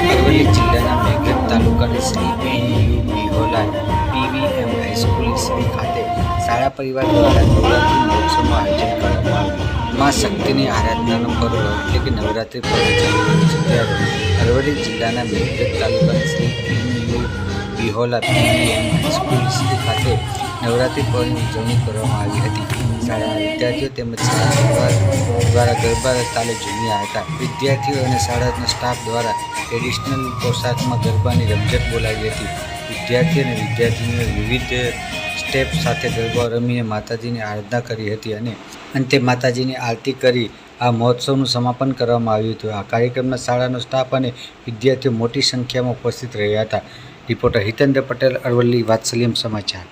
અરવલ્લી જિલ્લાના મેઘરજ તાલુકાની Shri Bihola U Bihola PVM high school Shri ખાતે શાળા પરિવાર દ્વારા નવરાત્રિ મહોત્સવનું આયોજન કરવામાં આવ્યું. મા શક્તિની આરાધનાનો પર્વ એટલે કે નવરાત્રિ પર્વ અરવલ્લી જિલ્લાના મેઘરજ તાલુકાની Shri N U Bihola PVM high school Shri ખાતે નવરાત્રિ પર્વની ઉજવણી કરવામાં આવી હતી. શાળાના વિદ્યાર્થીઓ તેમજ દ્વારા ગરબા તાલે ઝૂમ્યા હતા. વિદ્યાર્થીઓ અને શાળાના સ્ટાફ દ્વારા ટ્રેડિશનલ પોશાકમાં ગરબાની રમઝટ બોલાવી હતી. વિદ્યાર્થીઓ અને વિદ્યાર્થીઓએ વિવિધ સ્ટેપ સાથે ગરબા રમીને માતાજીની આરાધના કરી હતી અને અંતે માતાજીની આરતી કરી. આ મહોત્સવનું સમાપન કરવામાં આવ્યું હતું. આ કાર્યક્રમમાં શાળાનો સ્ટાફ અને વિદ્યાર્થીઓ મોટી સંખ્યામાં ઉપસ્થિત રહ્યા હતા. રિપોર્ટર હિતેન્દ્ર પટેલ, અરવલ્લી, વાત્સલ્યમ સમાચાર.